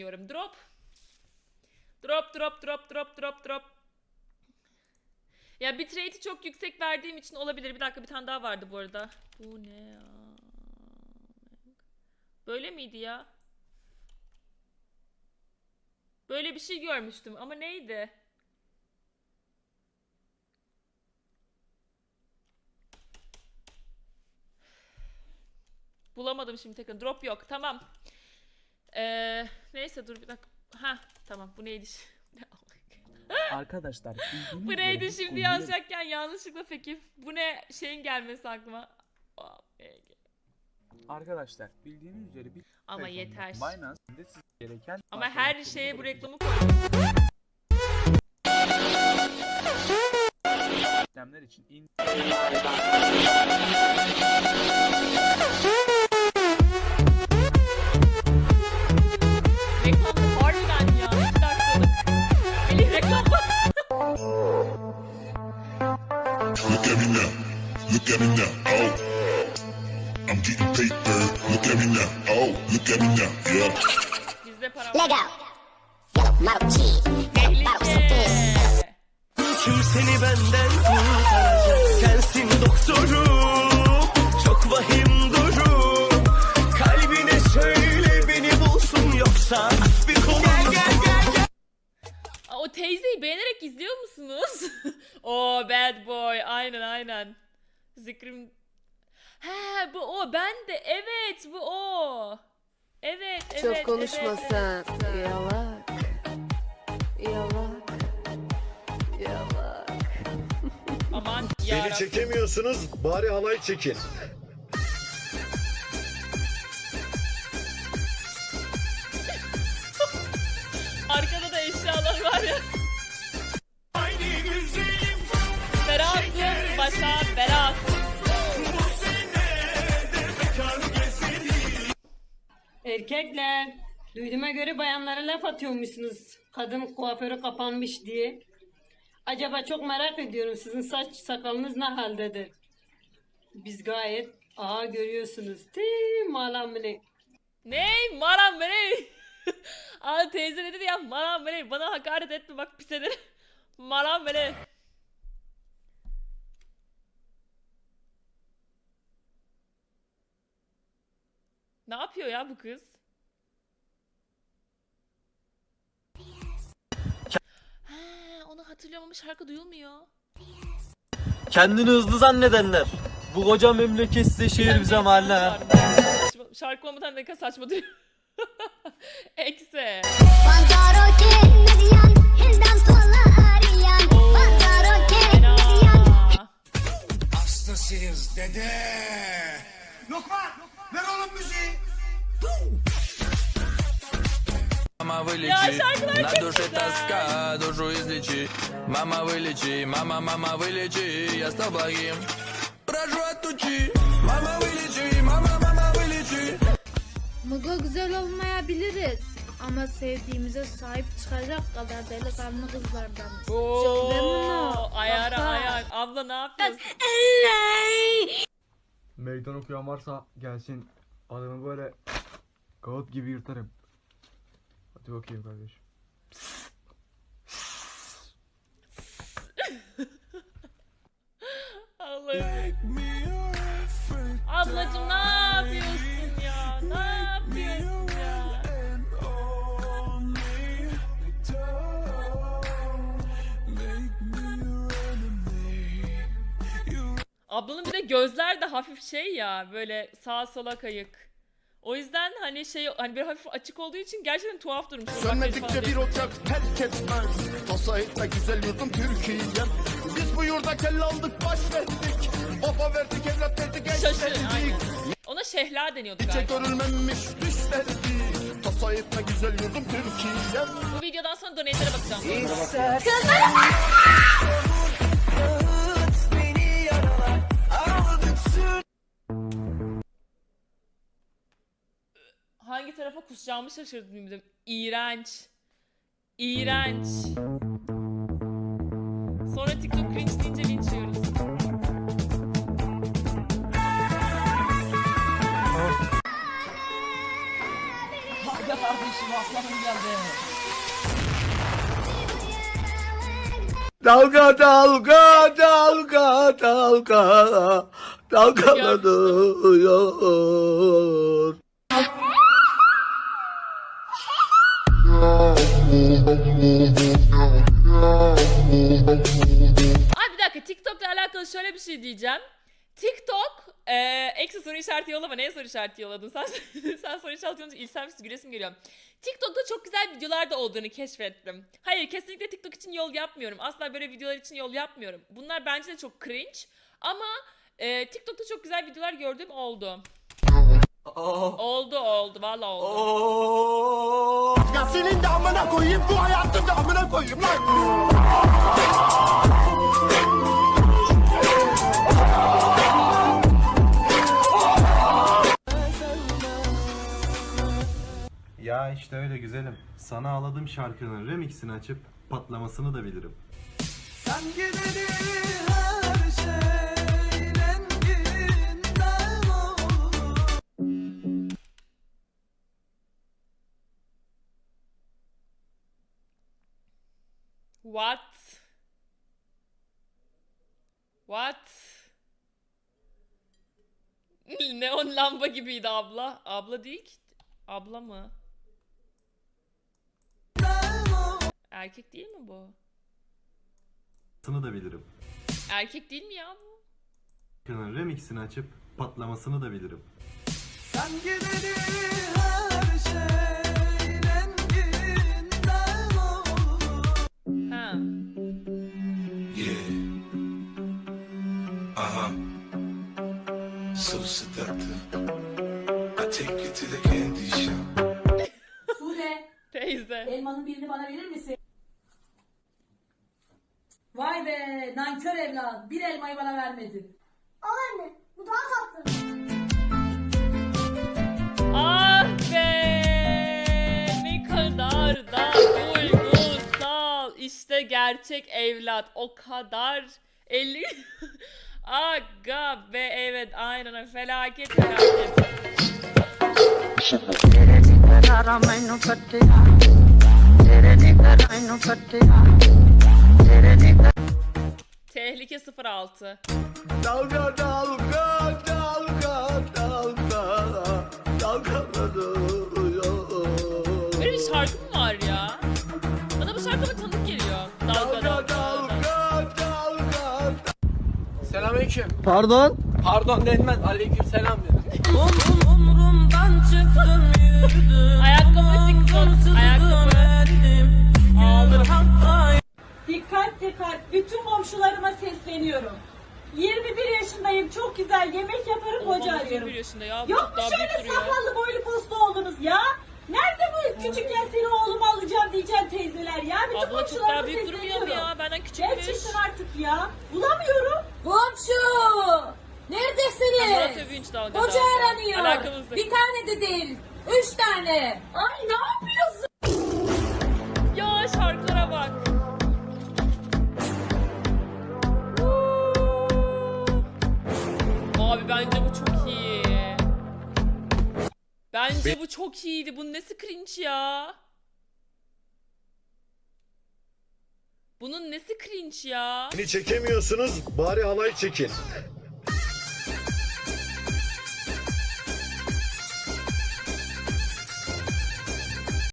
Diyorum drop. Drop drop drop drop drop drop. Ya bitrate'i çok yüksek verdiğim için olabilir. Bir dakika bir tane daha vardı bu arada. Bu ne ya? Böyle miydi ya? Böyle bir şey görmüştüm ama neydi? Bulamadım şimdi tekrar. Drop yok. Tamam. Ee, neyse dur bir dakika. Ha tamam bu neydi? Arkadaşlar bu neydi şimdi yazacakken yanlışlıkla peki. Bu ne şeyin gelmesi aklıma. Peki. Arkadaşlar bildiğiniz üzere bir Ama yeter. Binance'de siz gereken Ama her şeye bu reklamı işlemler için in Look at me now. Oh. I'm getting paper. Look at me now. Oh, look at me now. Yeah. Bizde para var. Leg out. Yellow model T. Yellow model Sophia. Tehlike. Kim seni benden kurtaracak? Sensin doktorum. Çok vahim durum. Kalbine söyle beni bulsun yoksa bir kolum. Aa, O teyzeyi beğenerek izliyor musunuz? o bad boy. Aynen aynen. Zikrim. He bu o. Ben de. Evet bu o. Evet evet. Çok evet, konuşmasan. evet. Yalak. Yalak. Yalak. Aman Beni yarabbim. çekemiyorsunuz bari halay çekin. Arkada da eşyalar var ya. Başa Berat. Erkekler, duyduğuma göre bayanlara laf atıyormuşsunuz. Kadın kuaförü kapanmış diye. Acaba çok merak ediyorum sizin saç sakalınız ne haldedir? Biz gayet aha görüyorsunuz. Ti malamını. Ne? Maram beni. Aa teyze ne dedi ya? Beni. Bana hakaret etme bak pis ederim. Maram Ne yapıyor ya bu kız? Ha, onu hatırlıyorum ama şarkı duyulmuyor. Kendini hızlı zannedenler. Bu koca memleket size şehir bize mahalle. ha. Saçma, şarkı olmadan ne kadar saçma duyuyor. Ekse. Che. Мама вылечи, мама, мама вылечи, я стал благим. Прошу отучи, мама вылечи, мама, мама вылечи. Mugo güzel olmayabiliriz ama sevdiğimize sahip çıkacak kadar delikanlı kızlardanız. Oo, ayara Baba. ayar. Abla ne yapıyorsun? Meydan okuyan varsa gelsin. Adamı böyle kağıt gibi yırtarım. Hadi bakayım kardeşim. Allah'ım. Ablacım ne yapıyorsun ya? Ne yapıyorsun ya? Ablanın bir de gözler de hafif şey ya böyle sağa sola kayık. O yüzden hani şey hani bir hafif açık olduğu için gerçekten tuhaf durmuş. Sönmedikçe bir ocak terk etmez. Tasa etme güzel yurdum Türkiye'm. Biz bu yurda kelle aldık baş verdik. Opa verdik evlat verdik genç Şaşır verdik. aynen. Ona şehla deniyordu Hiçe galiba. görülmemiş düşlerdi. Tasa etme güzel yurdum Türkiye'm. Bu videodan sonra donate'lere bakacağım. Hangi tarafa kusacağımı şaşırdım. İğrenç. İğrenç. Sonra TikTok cringe deyince linç yiyoruz. Dalga dalga dalga dalga dalgalanıyor. Şöyle bir şey diyeceğim. TikTok e, eksi soru işareti yollama. Neye soru işareti yolladın? Sen, sen soru işareti yollayınca ilsem gülesim geliyor. TikTok'ta çok güzel videolar da olduğunu keşfettim. Hayır kesinlikle TikTok için yol yapmıyorum. Asla böyle videolar için yol yapmıyorum. Bunlar bence de çok cringe. Ama e, TikTok'ta çok güzel videolar gördüğüm oldu. Oldu oldu valla oldu. Ya senin de amına koyayım bu hayatın da amına koyayım lan. Ya işte öyle güzelim. Sana ağladığım şarkının remixini açıp patlamasını da bilirim. Sen gideri her şey What? What? Neon lamba gibiydi abla. Abla değil ki. Abla mı? Erkek değil mi bu? Sını da bilirim. Erkek değil mi ya bu? Şarkının remixini açıp patlamasını da bilirim. Sen gideri her şey renginden olur Ha. Yeah. Huh. So seductive. I take you to the candy shop. Sude, Teyze. elmanın birini bana verir misin? Vay be, nankör evlat. Bir elmayı bana vermedin. Anne bu daha tatlı. Ah be! Ne kadar da duygusal. İşte gerçek evlat. O kadar 50 Aga be evet aynen felaket felaket. Tehlike 06. Dalga dalga dalga dalga dalgalanıyor. Böyle bir şarkı mı var ya? Bana bu şarkı mı tanıdık geliyor? Dalga dalga. dalga. dalga. Selamünaleyküm. Pardon? Pardon denmez. Aleyküm selam dedim. Umrumdan çıktım yürüdüm Ayakkabı TikTok. Ayakkabı. Ağlarım. Dikkat dikkat, bütün komşularıma sesleniyorum. 21 yaşındayım, çok güzel yemek yaparım, Babası arıyorum. 21 yaşında ya. bu Yok mu daha büyük şöyle duruyor. sakallı boylu poslu oğlunuz ya? Nerede bu küçükken seni oğluma alacağım diyeceğim teyzeler ya? Bütün Abla çok komşularıma daha büyük durmuyor mu sesleniyorum. ya? Benden küçükmüş. Gerçekten artık ya. Bulamıyorum. Komşu! Neredesiniz? Murat Övünç dalga Koca dalga. aranıyor. Alakamız yok. Bir tane de değil. Üç tane. Ay ne yapıyorsun? Bence bu çok iyiydi. Bu nesi cringe ya? Bunun nesi cringe ya? Beni çekemiyorsunuz bari halay çekin.